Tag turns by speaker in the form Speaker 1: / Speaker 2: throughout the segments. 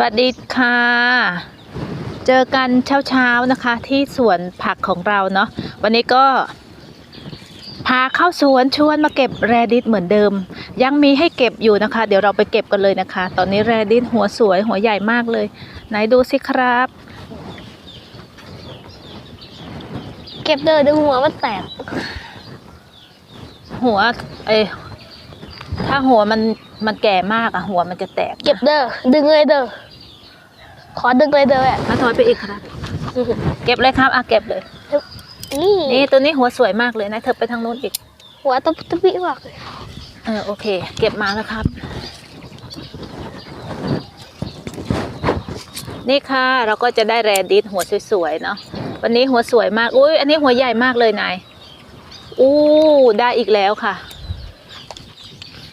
Speaker 1: วัสดีค่ะ เจอกันเช้าๆนะคะ ที่สวนผักของเราเนาะวันนี้ก็พาเข้าสวนชวนมาเก็บแรดิสเหมือนเดิม ยังมีให้เก็บอยู่นะคะ เดี๋ยวเราไปเก็บกันเลยนะคะ ตอนนี้แรดิสหัวสวยหัวใหญ่มากเลย ไหนดูสิครับ
Speaker 2: เก็บเด้อเดี๋ยวหัวมันแตก
Speaker 1: หัวเอยถ้าหัวมันมันแก่มากอะหัวมันจะแตก
Speaker 2: เก็บเด้อดึงเลยเด้อ ขอดึงเลยเด้อแม่
Speaker 1: มาถอยไปอีกครับ เก็บเลยครับอะเก็บเลย
Speaker 2: นี่
Speaker 1: นี่ตัวนี้หัวสวยมากเลยนะเธอไปทางนู้นอีก
Speaker 2: หัวตะปุตะปิมากเลย
Speaker 1: เออโอเค เก็บมาแล้วครับ นี่ค่ะเราก็จะได้แรดิสหัวสวยๆเนาะวันนี้หัวสวยมากอุ้ยอันนี้หัวใหญ่มากเลยนายอู้ได้อีกแล้วค่ะ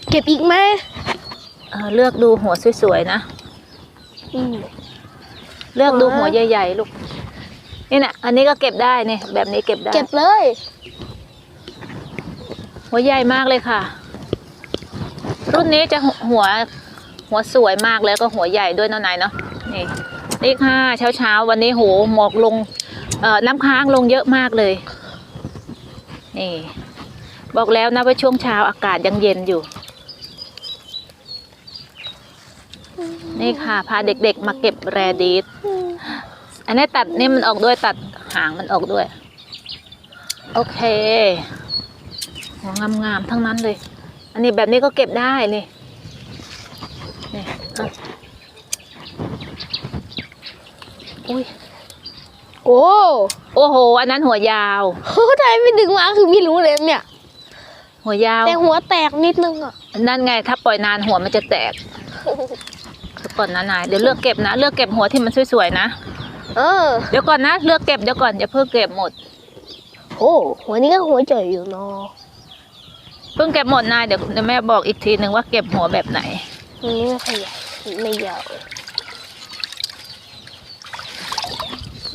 Speaker 2: เก็บอีกไหม
Speaker 1: เออเลือกดูหัวสวยๆนะ
Speaker 2: อืม
Speaker 1: เลือกดู
Speaker 2: ว้าว
Speaker 1: หัวใหญ่ๆลูก นี่นะอันนี้ก็เก็บได้เนี่ยแบบนี้เก็บได้
Speaker 2: เก็บเลย
Speaker 1: หัวใหญ่มากเลยค่ะ รุ่นนี้จะหัวหัวหัวสวยมากแล้วก็หัวใหญ่ด้วยเนาะนายเนาะ นี่นี่ค่ะเช้าเช้าๆวันนี้โหหมอกลงเอ่อน้ำค้างลงเยอะมากเลย นี่ บอกแล้วนะว่าช่วงเช้าอากาศยังเย็นอยู่ นี่ค่ะพาเด็กๆมาเก็บแรดีสอันนี้ตัดนี่มันออกด้วยตัดหางมันออกด้วย โอเคหัวงามๆทั้งนั้นเลย อันนี้แบบนี้ก็เก็บได้นี่นี่อะอุ้ย
Speaker 2: โอ้
Speaker 1: โอ้โห อันนั้นหัวยาว
Speaker 2: โหทำไมไม่ดึงมาคือไม่รู้เลยเนี่ย
Speaker 1: หัวยาว
Speaker 2: แต่หัวแตกนิดนึงอะ
Speaker 1: นั่นไงถ้าปล่อยนานหัวมันจะแตก เดี๋ยวก่อนนะนายเดี๋ยวเลือกเก็บนะ เลือกเก็บหัวที่มันสวยๆนะ
Speaker 2: เออ
Speaker 1: เดี๋ยวก่อนนะ เลือกเก็บเดี๋ยวก่อนอย่าเพิ่งเก็บหมด
Speaker 2: โอ้หัวนี้ก็หัวจ่อยอยู่เนาะ
Speaker 1: เพิ่งเก็บหมดนายเดี๋ยวเดี๋ยวแม่บอกอีกทีหนึ่งว่าเก็บหัวแบบไหน
Speaker 2: อันนี้ไม่ขยายไม่ยาว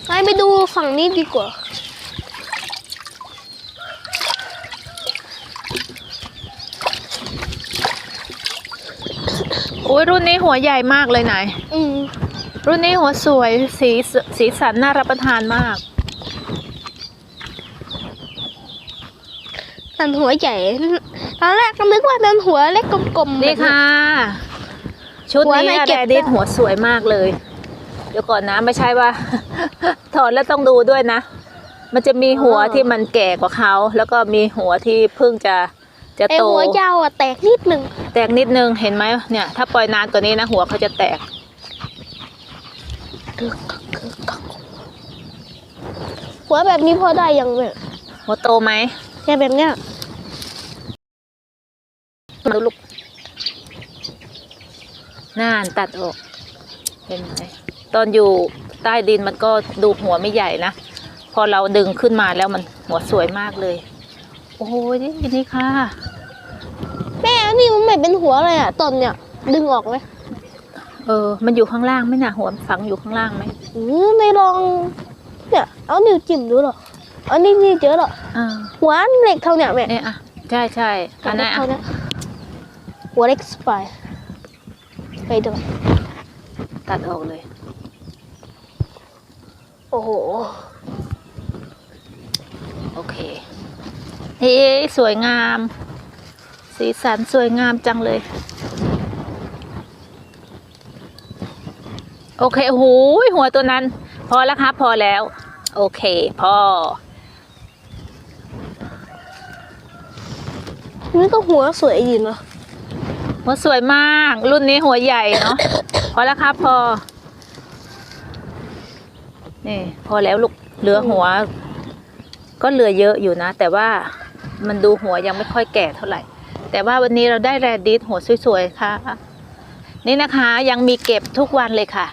Speaker 2: ไปไปดูฝั่งนี้ดีกว่า
Speaker 1: อุ้ยรุ่นนี้หัวใหญ่มากเลยนาย
Speaker 2: อืม
Speaker 1: รุ่นนี้หัวสวยสีสสีสันน่ารับประทานมาก
Speaker 2: นันหัวใหญ่ตอนแรกก็นึกว่านันหัวเล็กกลมๆ
Speaker 1: นี่ค่ะ ชุด
Speaker 2: หัว
Speaker 1: นี้
Speaker 2: ไหน
Speaker 1: อะ
Speaker 2: เก็
Speaker 1: แด
Speaker 2: บ
Speaker 1: ดดิส
Speaker 2: ได้
Speaker 1: หัวสวยมากเลย เดี๋ยวก่อนนะไม่ใช่ว่า ถอดแล้วต้องดูด้วยนะ มันจะมีหัวที่มันแก่กว่าเขา แล้วก็มีหัวที่เพิ่งจะ จะ
Speaker 2: ไอ
Speaker 1: โต
Speaker 2: หัวยาวอะแตกนิดนึง
Speaker 1: แตกนิดนึงเห็นไหมเนี่ย ถ้าปล่อยนานกว่านี้นะหัวเขาจะแตก
Speaker 2: หัวแบบนี้พอได้ยังเนี่ย
Speaker 1: หัวโตไหม
Speaker 2: แค่แบบเนี้ย
Speaker 1: มาดูลูกน่านตัดออกเห็นไหมตอนอยู่ใต้ดินมันก็ดูหัวไม่ใหญ่นะ พอเราดึงขึ้นมาแล้วมันหัวสวยมากเลย โอ้ยนี่นี่ค่ะ
Speaker 2: แม่อันนี่มันไม่เป็นหัวเลยอะต้นเนี่ย ดึงออกไหม
Speaker 1: เออ มันอยู่ข้างล่างไหมนะหัวฝังอยู่ข้างล่างไหม
Speaker 2: อืมไม่ลอง เนี่ย เอานิ้วจิ้มดูหรอเอานี่นี่เจอหรอ
Speaker 1: อ่า
Speaker 2: หัวเล็กเท่าเนี้ยแม่
Speaker 1: เนี่ยอะใช่ใช่อันนั้น
Speaker 2: เท่า
Speaker 1: อะ
Speaker 2: เนี้ยหัวเล็กสไปไปดู
Speaker 1: ตัดออกเลย
Speaker 2: โอ้โห
Speaker 1: โอเค เฮ้สวยงาม สีสันสวยงามจังเลย โอเคโอ้โหหัวตัวนั้น พอแล้วครับ พอแล้ว โอเค พอ
Speaker 2: นี่ก็หัวสวยดีเนาะ
Speaker 1: หัวสวยมาก รุ่นนี้หัวใหญ่เนาะพอแล้วครับ พอ นี่ พอแล้วลูกเหลือหัว ก็เหลือเยอะอยู่นะ แต่ว่า มันดูหัวยังไม่ค่อยแก่เท่าไหร่ แต่ว่าวันนี้เราได้แรดดิสหัวสวยๆค่ะ นี่นะคะยังมีเก็บทุกวันเลยค่ะ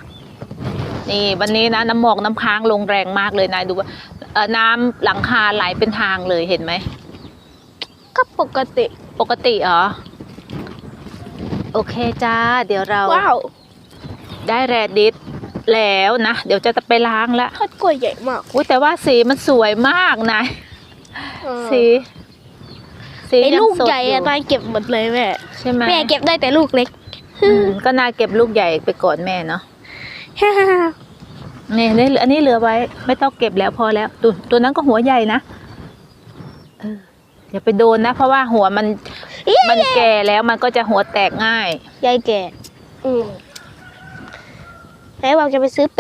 Speaker 1: นี่วันนี้นะน้ำหมอกน้ำค้างลงแรงมากเลยนะดูว่าเอ่อน้ำหลังคาไหลเป็นทางเลยเห็นไหม
Speaker 2: ก็ปกติ
Speaker 1: ปกติเหรอโอเคจ้า เดี๋ยวเรา
Speaker 2: ว้าว
Speaker 1: ได้แรดดิสแล้วนะ เดี๋ยวจะไปล้างละ
Speaker 2: ทอดกล้วยใหญ่มาก
Speaker 1: อุ้ยแต่ว่าสีมันสวยมากนะ
Speaker 2: เออ
Speaker 1: สีสี
Speaker 2: ไอ้
Speaker 1: ยัง
Speaker 2: ลูก
Speaker 1: สด
Speaker 2: ใหญ่
Speaker 1: อยู่
Speaker 2: อะนายเก็บหมดเลยแม่
Speaker 1: ใช่ไหม
Speaker 2: แม่เก็บได้แต่ลูกเล็ก
Speaker 1: อืมก็นายเก็บลูกใหญ่ไปก่อนแม่เนาะนี่นี่อันนี้เหลือไว้ ไม่ต้องเก็บแล้วพอแล้วตัวตัวนั้นก็หัวใหญ่นะเอออย่าไปโดนนะ เพราะว่าหัวมัน มันแก่แล้วมันก็จะหัวแตกง่าย
Speaker 2: ยายแก่ อืมไหนบอกจะไปซื้อเป็ด